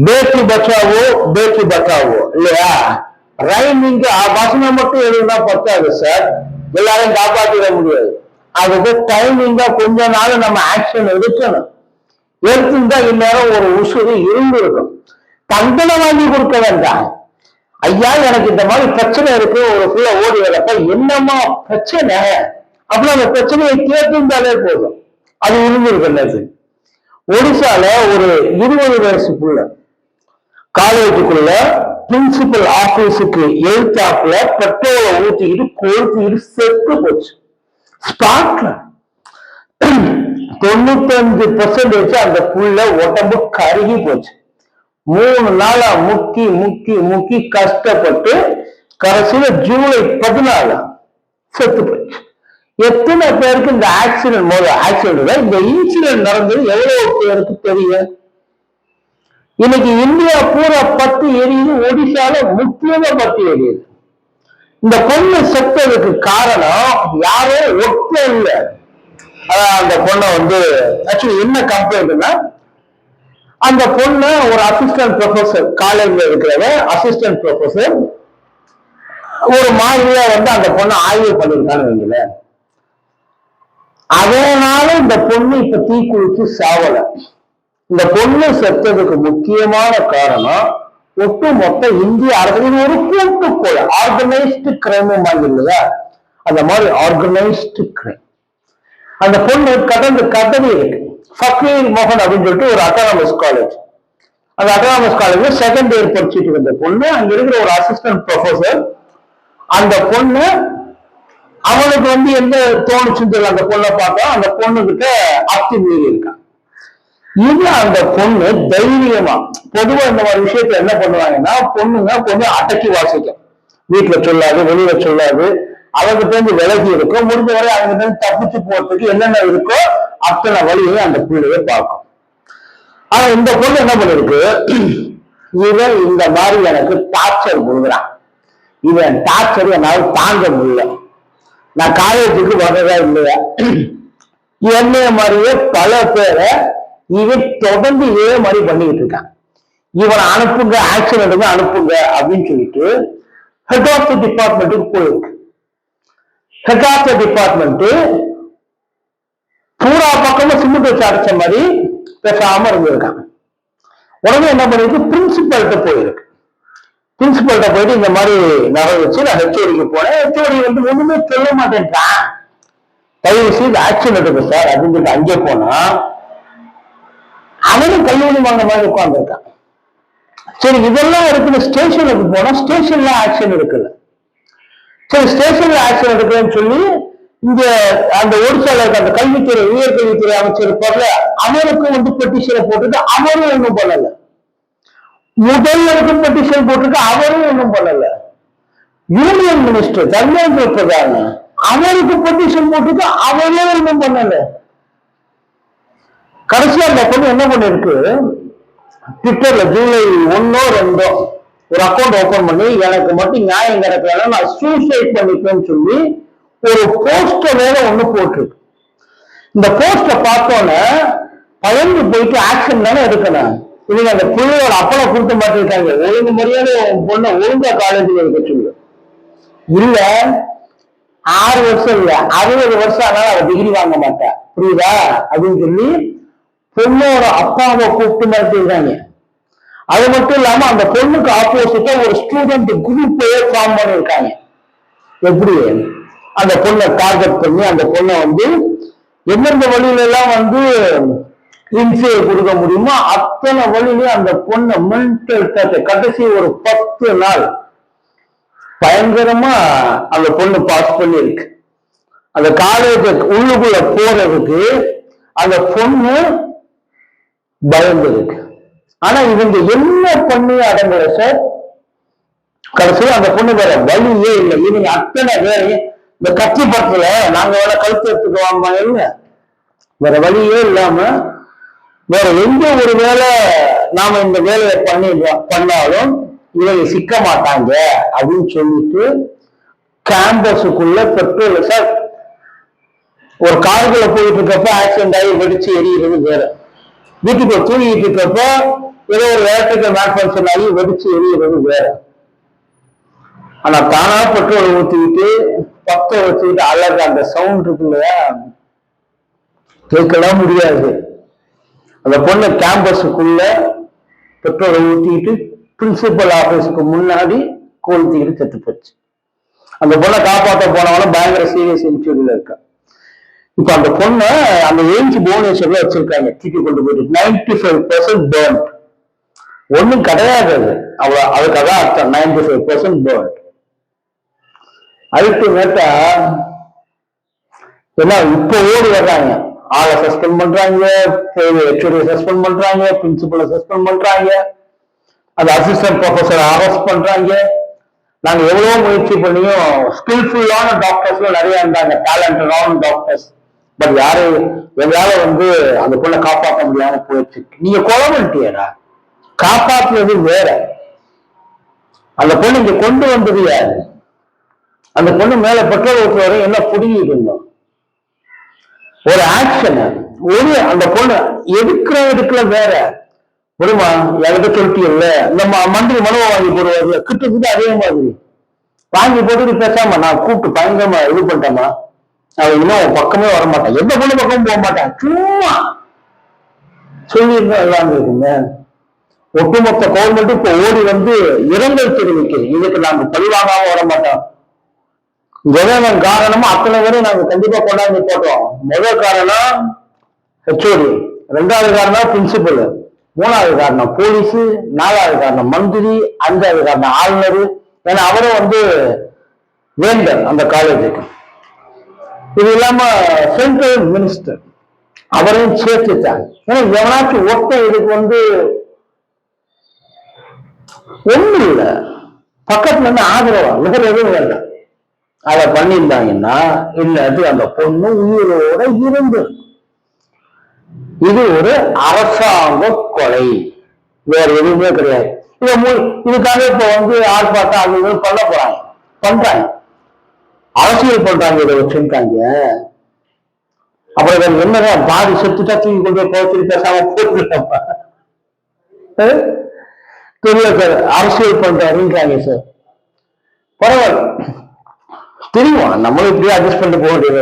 பேட்டி பச்சாவோ பேட்டி பச்சாவோ இல்லையா ரைமிங்க வசனம் மட்டும் எழுதுனா பத்தாது சார் எல்லாரையும் காப்பாற்றிட முடியாது அதுக்கு டைமிங்கா கொஞ்ச நாள் நம்ம ஆக்ஷன் எடுக்கணும் எடுத்திருந்தா இந்நேரம் ஒரு உசுறு இருந்திருக்கும் தண்டனை வாங்கி கொடுக்க வேண்டாம் ஐயா எனக்கு இந்த மாதிரி பிரச்சனை இருக்கு ஒரு புள்ள ஓடி வரப்ப என்னமா பிரச்சனை அப்படின்னு அந்த பிரச்சனையை கேட்டிருந்தாலே போதும் அது இருந்திருக்கு ஒடிசால ஒரு இருபது வயசு காலேஜுக்குள்ள பிரின்சிபல் ஆபீஸுக்கு எழுத்தாப்புல பெட்ரோலை ஊற்றிக்கிட்டு கொளுத்திக்கிட்டு செத்து போச்சு. ஸ்பாட்ல தொண்ணூத்தஞ்சு பர்சன்டேஜ் அந்த புள்ள உடம்பு கருகி போச்சு. மூணு நாளா முக்கி முக்கி முக்கி கஷ்டப்பட்டு கடைசியில ஜூலை பதினாலு செத்து போச்சு. எத்தனை பேருக்கு இந்த ஆக்சிடென்ட் முதல் ஆக்சிடென்ட் இந்த இன்சிடென்ட் நடந்தது எவ்வளவு பேருக்கு தெரியும்? இன்னைக்கு இந்தியா பூரா பத்து எரியுது ஒடிசால முக்கியமா பத்து எரியுது. இந்த பொண்ணு செத்ததுக்கு காரணம் யாரோ ஒத்த இல்லை. அந்த பொண்ணை வந்து ஆக்சுவலி என்ன கம்ப்ளைண்ட்னா அந்த பொண்ணு ஒரு அசிஸ்டன்ட் ப்ரொஃபசர் காலேஜ்ல இருக்கிறவ அசிஸ்டன்ட் ப்ரொஃபசர் ஒரு மாதிரியா வந்து அந்த பொண்ணை ஆய்வு பண்ணிருக்கான்னு வைங்களேன். அதனால இந்த பொண்ணு இப்ப தீ குளிச்சு சாவல. இந்த பொண்ணு செத்ததுக்கு முக்கியமான காரணம் ஒட்டு மொத்த இந்திய அரசு ஒரு கூட்டு கொலை ஆர்கனைஸ்டு கிரைம் இல்லையா? அந்த மாதிரி ஆர்கனைஸ்டு கிரைம் அந்த பொண்ணு கடந்து கதவி இருக்கு. ஃபக்கீர் மோகன் அப்படின்னு சொல்லிட்டு ஒரு அட்டானமஸ் காலேஜ் அந்த அட்டானமஸ் காலேஜ்ல செகண்ட் இயர் படிச்சுட்டு இருந்த பொண்ணு அங்க இருக்கிற ஒரு அசிஸ்டன்ட் ப்ரொஃபசர் அந்த பொண்ணு அவனுக்கு வந்து என்ன தோணுச்சுன்னு தெரியல அந்த பொண்ணை பார்த்தா அந்த பொண்ணுகிட்ட அத்தி மீறி இருக்கான் இது அந்த பொண்ணு தைரியமா பொதுவா இந்த மாதிரி விஷயத்த என்ன பண்ணுவாங்கன்னா பொண்ணுங்க கொஞ்சம் அடக்கி வாசிக்கும். வீட்டுல சொல்லாது வெளியில சொல்லாது. அவங்கிட்ட இருந்து விலகி இருக்கும் முடிஞ்ச வரை அவங்கிட்ட இருந்து தப்பிச்சு போறதுக்கு என்னென்ன இருக்கோ அத்தனை வழியை அந்த பிள்ளைய பார்க்கும். ஆனா இந்த பொண்ணு என்ன பண்ணிருக்கு? இவன் இந்த மாதிரி எனக்கு டார்ச்சர் கொடுக்குறான் இவன் டார்ச்சர் என்னால் தாங்க முடியல. நான் காலேஜுக்கு வர்றதா இல்லையா? என்னைய மாதிரியே பல பேரை இவன் தொடர்ந்து இதே மாதிரி பண்ணிக்கிட்டு இருக்கான் இவனை அனுப்புங்க ஆக்ஷன் எடுங்க அனுப்புங்க அப்படின்னு சொல்லிட்டு ஹெட் ஆஃப் த டிபார்ட்மெண்ட்டுக்கு போயிருக்கு. ஹெட் ஆஃப் த டிபார்ட்மெண்ட் பூரா பக்கமும் சிமெண்ட் வச்சு அடைச்ச மாதிரி பேசாம இருந்திருக்காங்க. உடனே என்ன பண்ணிருக்கு? பிரின்சிபல்கிட்ட போயிருக்கு. பிரின்சிபல்கிட்ட போயிட்டு இந்த மாதிரி நகை வச்சு நான் ஹெச்ஓடிக்கு போனேன். ஹெச்ஓடி வந்து ஒண்ணுமே சொல்ல மாட்டேன்ட்டான் தயவு செய்து ஆக்ஷன் எடுங்க சார் அப்படின்னு சொல்லிட்டு அங்கே போனா அவனும் கல்லூரி வாங்க மாதிரி உட்காந்துருக்கான் சரி இதெல்லாம் இருக்குது ஸ்டேஷனுக்கு போனா ஸ்டேஷன்ல ஆக்ஷன் எடுக்கல. சரி ஸ்டேஷன்ல ஆக்ஷன் எடுக்கலன்னு சொல்லி இங்க அந்த ஒடிசால இருக்க அந்த கல்வித்துறை உயர்கல்வித்துறை அமைச்சர் இருப்பார்ல அவருக்கும் வந்து பெட்டிஷனை போட்டுட்டு அவரும் ஒன்றும் பண்ணலை. முதல்வருக்கும் பெட்டிஷன் போட்டுட்டு அவரும் ஒன்றும் பண்ணல. யூனியன் மினிஸ்டர் தர்மேந்திர பிரதான் அவருக்கு பெட்டிஷன் போட்டுட்டு அவரே ஒன்றும் பண்ணல. கடைசியா அந்த பொண்ணு என்ன பண்ணிருக்கு? ட்விட்டர்ல ஜூலை ஒன்னோ ரெண்டோ ஒரு அக்கௌண்ட் ஓபன் பண்ணி எனக்கு மட்டும் நியாயம் கிடைக்கல நான் சூசைட் பண்ணிப்பேன்னு சொல்லி ஒரு போஸ்ட வேற ஒண்ணு போட்டிருக்கு இந்த போஸ்ட பார்த்தோன்னே பயந்து போயிட்டு ஆக்ஷன் தானே எடுக்கணும். இவங்க அந்த பிள்ளையோட அப்பளை கொடுத்து மாட்டிருக்காங்க. ஒழுங்கு மரியாதை உன் பொண்ணை ஒழுங்கா காலேஜில் இருக்க சொல்லு. இல்ல ஆறு வருஷம் இல்ல அறுபது வருஷம் ஆனாலும் அவ டிகிரி வாங்க மாட்டா. புரியுதா? அப்படின்னு சொல்லி பொண்ணோட அப்பாவை கூப்பிட்டு மிரட்டிருக்காங்க அது மட்டும் இல்லாம அந்த பொண்ணுக்கு ஆப்போசிட்டா ஒரு ஸ்டூடெண்ட் குரூப்பையே ஃபார்ம் பண்ணிருக்காங்க. எப்படி? அந்த பொண்ணை டார்கெட் பண்ணி அந்த பொண்ணை வந்து எந்தெந்த வழியில எல்லாம் வந்து இன்சையை கொடுக்க முடியுமோ? அத்தனை வழியிலையும் அந்த பொண்ணை மென்டல் கடைசி ஒரு பத்து நாள் பயங்கரமா அந்த பொண்ணு பாஸ் பண்ணிருக்கு அந்த காலேஜ் உள்ளுக்குள்ள போறதுக்கு அந்த பொண்ணு பயந்துருக்கு. ஆனா இவங்க என்ன பண்ணி அடங்கல சார் கடைசியில் அந்த பொண்ணு வேற வழியே இல்லை. இவங்க அத்தனை வேலையும் இந்த கட்சி படத்துல நாங்க வேற கழுத்து எடுத்துக்குவாமா இல்ல வேற வழியே இல்லாம வேற எந்த ஒரு வேலை நாம இந்த வேலையை பண்ணி பண்ணாலும் இவங்க சிக்க மாட்டாங்க அப்படின்னு சொல்லிட்டு கேம்பஸுக்குள்ள பெட்ரோல் சார் ஒரு காருக்குள்ள போயிட்டு இருக்கப்ப ஆக்சிடென்ட் ஆகி வெடிச்சு எரியிறது வேற. வீட்டுக்குள்ள தூங்கிட்டு இருக்கப்ப ஏதோ ஒரு எலக்ட்ரிக்கல் மேல்ஃபங்க்ஷன் ஆகி வெடிச்சு எரியுறது வேற. ஆனா தானா பெட்ரோல் ஊத்திக்கிட்டு பக்கம் வச்சுக்கிட்டு அழகு அந்த சவுண்ட் இருக்கு கேட்கலாம் முடியாது. அந்த பொண்ணு கேம்பஸுக்குள்ள பெட்ரோலை ஊற்றிக்கிட்டு பிரின்சிபல் ஆஃபீஸுக்கு முன்னாடி கொளுத்திக்கிட்டு செத்து போச்சு. அந்த பொண்ணை காப்பாற்ற போனவனும் பயங்கர சீரியஸ் இன்சூரியல இருக்கா. இப்ப அந்த பொண்ணை அந்த ஏஞ்சி புவனேஸ்வர்ல வச்சிருக்காங்க. தூக்கி கொண்டு போயிட்டு நைன்டி ஃபைவ் பர்சன்ட் பேர்ன் ஒன்றும் கிடையாது அது. அவ்வளோ அதுக்காக அர்த்தம். நைன்டி ஃபைவ் பர்சன்ட் பேர்ன் அல்டிமேட்டா என்ன இப்ப ஓடி வர்றாங்க. ஆளை சஸ்பெண்ட் பண்றாங்க ஹெச்ஓடி சஸ்பெண்ட் பண்றாங்க பிரின்சிபலை சஸ்பெண்ட் பண்றாங்க. அந்த அசிஸ்டன்ட் ப்ரொஃபஸரை அரெஸ்ட் பண்றாங்க. நாங்க எவ்வளவு முயற்சி பண்ணியும் ஸ்கில்ஃபுல்லான டாக்டர்ஸ்லாம் நிறைய இருந்தாங்க டேலண்டடான டாக்டர்ஸ் பட் யாரும் எங்களால வந்து அந்த பொண்ணை காப்பாற்ற முடியாம போயிடுச்சு. நீங்க கொலை பண்ணிட்டியடா. காப்பாத்துறது வேற. அந்த பொண்ணு இங்க கொண்டு வந்தது யாரு? அந்த பொண்ணு மேல பெட்ரோல் ஊற்றுவரை என்ன புடுங்கிட்டு இருந்தோம்? ஒரு ஆக்ஷன் ஒரு அந்த பொண்ணு எடுக்கிற எடுக்கல வேற. விடுமா என்கிட்ட சொல்லிட்டீங்கல்ல? நம்ம மந்திரி மனுவை வாங்கி போடுவாரு. கிட்டத்தட்ட அதே மாதிரி. வாங்கி போட்டுட்டு பேசாம நான் கூப்பிட்டு பயங்கரமா இது பண்ணிட்டேமா அவன் இன்னும் பக்கமே வர மாட்டான் எந்த பொண்ணு பக்கமும் போக மாட்டான் சும்மா. சொல்லியிருந்தா எல்லாம் இருக்குங்க ஒட்டுமொத்த கவர்மெண்ட் இப்ப ஓடி வந்து இரங்கல் தெரிவிக்குது இதுக்கு நாங்க பழிவாங்காம வர மாட்டோம். எதன் காரணமோ அத்தனை பேரும் நாங்க கண்டிப்பா கொண்டாந்து போட்டோம். முதல் காரணம் ஹெச்ஓடி ரெண்டாவது காரணம் பிரின்சிபல் மூணாவது காரணம் போலீஸ் நாலாவது காரணம் மந்திரி. அஞ்சாவது காரணம் ஆளுநர். ஏன்னா அவரும் வந்து வேந்தர் அந்த காலேஜுக்கு இது இல்லாம சென்ட்ரல் மினிஸ்டர் அவரையும் சேர்த்துட்டாங்க. ஏன்னா எவனாச்சும் ஒத்த இதுக்கு வந்து ஒண்ணு இல்லை. பக்கத்துல இருந்து ஆதரவா? வேற எதுவும் வேண்டாம். அதை பண்ணியிருந்தாங்கன்னா இல்லாட்டி அந்த பொண்ணு உயிரோட இருந்து. இது ஒரு அரசாங்க கொலை. வேற எதுவுமே கிடையாது. இத இதுக்காக இப்ப வந்து ஆர்ப்பாட்டம் அது பண்ண போறாங்க. பண்றாங்க. அரசியல் பண்றாங்க இதை வச்சிருக்காங்க. அப்புறம் என்னதான் பாதி செத்துட்டா தூக்கி கொண்டு போய் கோச்சிட்டு பேசாம போட்டுருக்கப்பா? தெரியல சார். அரசியல் பண்றாருன்றாங்க சார். பரவாயில்ல. தெரியும். நம்மளும் இப்படியே அட்ஜஸ்ட் பண்ணிட்டு போக வேண்டியது